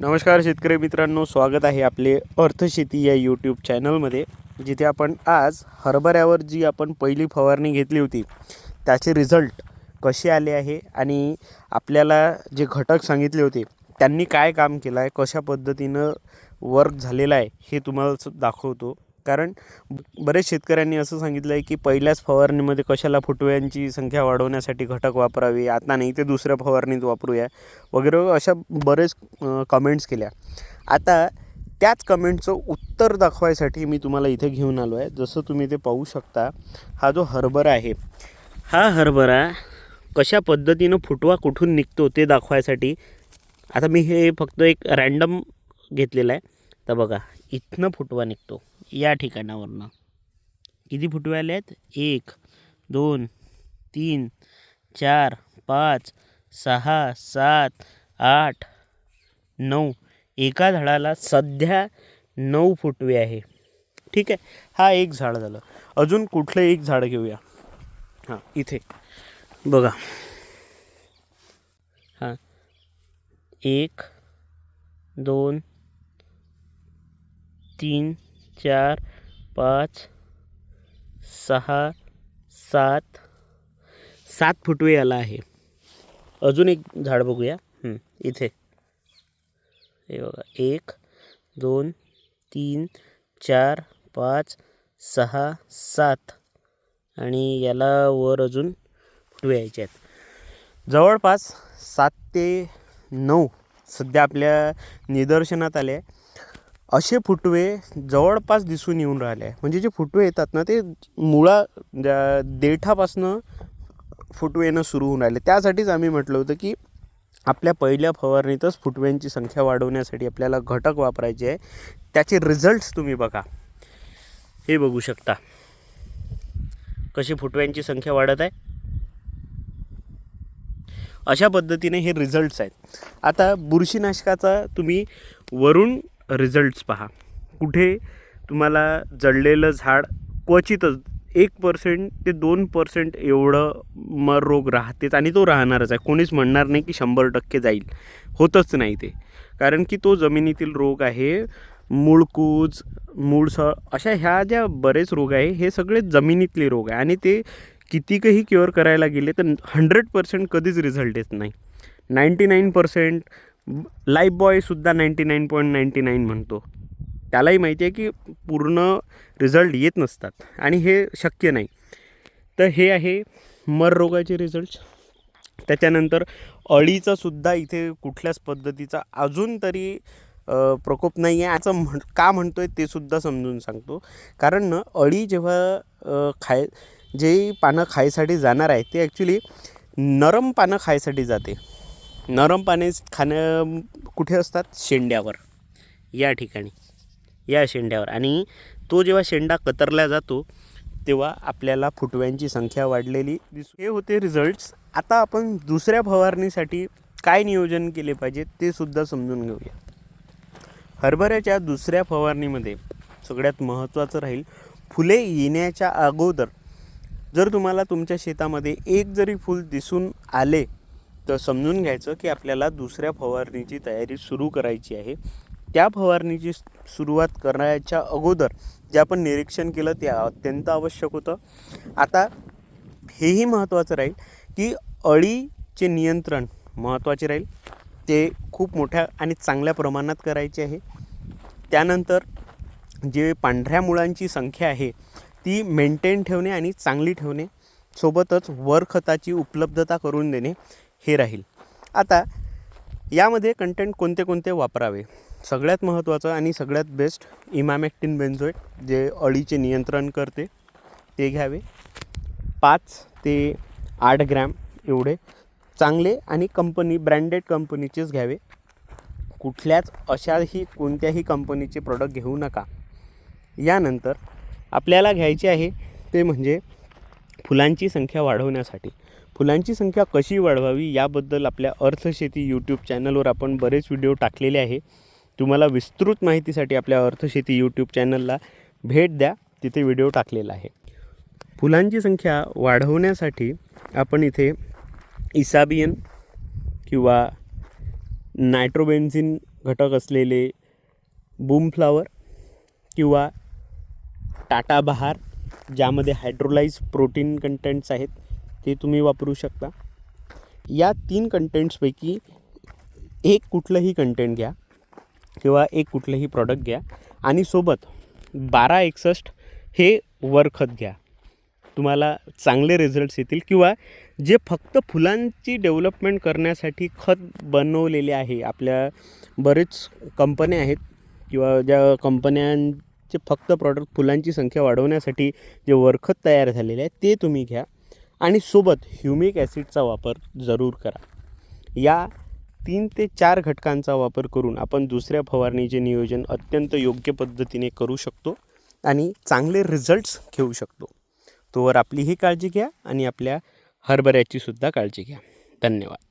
नमस्कार शेतकरी मित्रांनो स्वागत आहे आपले अर्थशेती या यूट्यूब चॅनलमध्ये जिथे आपण आज हरभऱ्यावर जी आपण पहिली फवारणी घेतली होती त्याचे रिझल्ट कसे आले आहे आणि आपल्याला जे घटक सांगितले होते त्यांनी काय काम केलं आहे कशा पद्धतीनं वर्क झालेलं आहे हे तुम्हाला दाखवतो. कारण बरेच शेतकऱ्यांनी असं सांगितलं आहे की पहिल्याच फवारणीमध्ये कशाला फुटव्यांची संख्या वाढवण्यासाठी घटक वापरावे? आता नाही ते दुसऱ्या फवारणीत वापरूया. वगैरे अशा बरेच कमेंट्स केल्या. आता त्याच कमेंटचं उत्तर दाखवायसाठी मी तुम्हाला इथे घेऊन आलो आहे जसं तुम्ही ते पाहू शकता हा जो हरभरा आहे हा हरभरा कशा पद्धतीनं फुटवा कुठून निघतो ते दाखवायसाठी आता मी हे फक्त एक रॅन्डम घेतलेलं आहे. तर बघा इथनं फुटवा निघतो. या ठिकाणावरनं. किती फुटवे आले आहेत? एक दोन तीन चार पाच सहा सात आठ नऊ. एका झाडाला सध्या नऊ फुटवे आहे. ठीक आहे? हा एक झाड झालं. अजून कुठलं एक झाड घेऊया? हां इथे. बघा. हां. एक दोन तीन चार पाच सहा सात. सात फुटवे आला आहे. अजून एक झाड बघूया. इथे. हे बघा. एक दोन तीन चार पाच सहा सात. आणि याला वर अजून फुटवे यायचे आहेत. जवळपास सात ते नऊ सध्या आपल्या निदर्शनात आले आहे. असे फुटवे जवळपास दिसून येऊन राहिले. आहे म्हणजे जे फुटवे येतात ना ते मुळा देठापासनं फुटवे येणं सुरू होऊन राहिले. त्यासाठीच आम्ही म्हटलं होतं की आपल्या पहिल्या फवारणीतच फुटव्यांची संख्या वाढवण्यासाठी आपल्याला घटक वापरायचे आहे. त्याचे रिझल्ट्स तुम्ही बघा. हे बघू शकता. कशी फुटव्यांची संख्या वाढत आहे? अशा पद्धतीने हे रिझल्ट्स आहेत. आता बुरशीनाशकाचा तुम्ही वरून रिझल्ट्स पहा. कुठे तुम्हाला जळलेलं झाड क्वचितच एक पर्सेंट ते दोन पर्सेंट एवढं मर रोग राहतेच आणि तो राहणारच आहे. कोणीच म्हणणार नाही की शंभर टक्के जाईल. होतच नाही ते. कारण की तो जमिनीतील रोग आहे मूळकूज मूळसळ अशा ह्या ज्या बरेच रोग आहे हे सगळे जमिनीतले रोग आहे आणि ते कितीकही क्युअर करायला गेले तर हंड्रेड पर्सेंट कधीच रिझल्ट येत नाही. Ninety nine percent life बॉयसुद्धा ninety nine point ninety nine म्हणतो. त्यालाही माहिती आहे की पूर्ण रिझल्ट येत नसतात आणि हे शक्य नाही. तर हे आहे मर रोगाचे रिझल्ट त्याच्यानंतर अळीचा सुद्धा इथे कुठल्याच पद्धतीचा अजून तरी प्रकोप नाही आहे याचं म्हण का म्हणतो आहे ते सुद्धा समजून सांगतो. कारण ना अळी जेव्हा खाय जे पानं खायसाठी जाणार आहे ते ॲक्च्युली नरम पानं खायसाठी जाते. नरम पाने खाणं कुठे असतात? शेंड्यावर. या ठिकाणी. या शेंड्यावर. आणि तो जेव्हा शेंडा कतरला जातो तेव्हा आपल्याला फुटव्यांची संख्या वाढलेली दिस. हे होते रिझल्ट्स आता आपण दुसऱ्या फवारणीसाठी काय नियोजन केले पाहिजे ते सुद्धा समजून घेऊया. हरभऱ्याच्या दुसऱ्या फवारणीमध्ये सगळ्यात महत्त्वाचं राहील फुले येण्याच्या अगोदर. जर तुम्हाला तुमच्या शेतामध्ये एक जरी फूल दिसून आले तर समजून घ्यायचं की आपल्याला दुसऱ्या फवारणीची तयारी सुरू करायची आहे. त्या फवारणीची सुरुवात करायच्या अगोदर जे आपण निरीक्षण केलं ते अत्यंत आवश्यक होतं. आता हेही महत्त्वाचं राहील की अळीचे नियंत्रण महत्त्वाचे राहील. ते खूप मोठ्या आणि चांगल्या प्रमाणात करायचे आहे. त्यानंतर जे पांढऱ्या मुळांची संख्या आहे ती मेंटेन ठेवणे आणि चांगली ठेवणे सोबतच वर खताची उपलब्धता करून देणे. हे राहील. आता यामध्ये कंटेंट कोणते कोणते वापरावे? सगळ्यात महत्त्वाचं आणि सगळ्यात बेस्ट इमामॅक्टिन बेन्झोएट जे अळीचे नियंत्रण करते ते घ्यावे. पाच ते आठ ग्रॅम एवढे चांगले आणि कंपनी ब्रँडेड कंपनीचेच घ्यावे. कुठल्याच अशाही कोणत्याही कंपनीचे प्रॉडक्ट घेऊ नका. यानंतर आपल्याला घ्यायचे आहे ते म्हणजे फुलांची संख्या वाढवण्यासाठी. फुलांची संख्या कशी वाढवावी याबद्दल आपल्या अर्थशेती यूट्यूब चॅनलवर आपण बरेच व्हिडिओ टाकलेले आहे. तुम्हाला विस्तृत माहितीसाठी आपल्या अर्थशेती यूट्यूब चॅनलला भेट द्या. तिथे व्हिडिओ टाकलेला आहे. फुलांची संख्या वाढवण्यासाठी आपण इथे इसाबियन किंवा नायट्रोबेन्झिन घटक असलेले बूमफ्लावर किंवा टाटा बहार ज्यामध्ये हायड्रोलाइज प्रोटीन कंटेंट्स आहेत ते तुम्ही वापरू शकता. या तीन कंटेंट्सपैकी एक कुठलंही कंटेंट घ्या किंवा एक कुठलंही प्रॉडक्ट घ्या आणि सोबत बारा एकसष्ट हे वरखत घ्या. तुम्हाला चांगले रिझल्ट्स येतील किंवा जे फक्त फुलांची डेव्हलपमेंट करण्यासाठी खत बनवलेले आहे आपल्या बरेच कंपन्या आहेत किंवा ज्या जे फक्त प्रॉडक्ट फुलांची संख्या वाढवण्यासाठी जे वरखत तयार झालेले आहे ते तुम्ही घ्या. आणि सोबत ह्युमिक ॲसिडचा वापर जरूर करा. या तीन ते चार घटकांचा वापर करून आपण दुसऱ्या फवारणीचे नियोजन अत्यंत योग्य पद्धतीने करू शकतो आणि चांगले रिझल्ट्स घेऊ शकतो. तोवर आपलीही काळजी घ्या आणि आपल्या हरभऱ्याचीसुद्धा काळजी घ्या. धन्यवाद.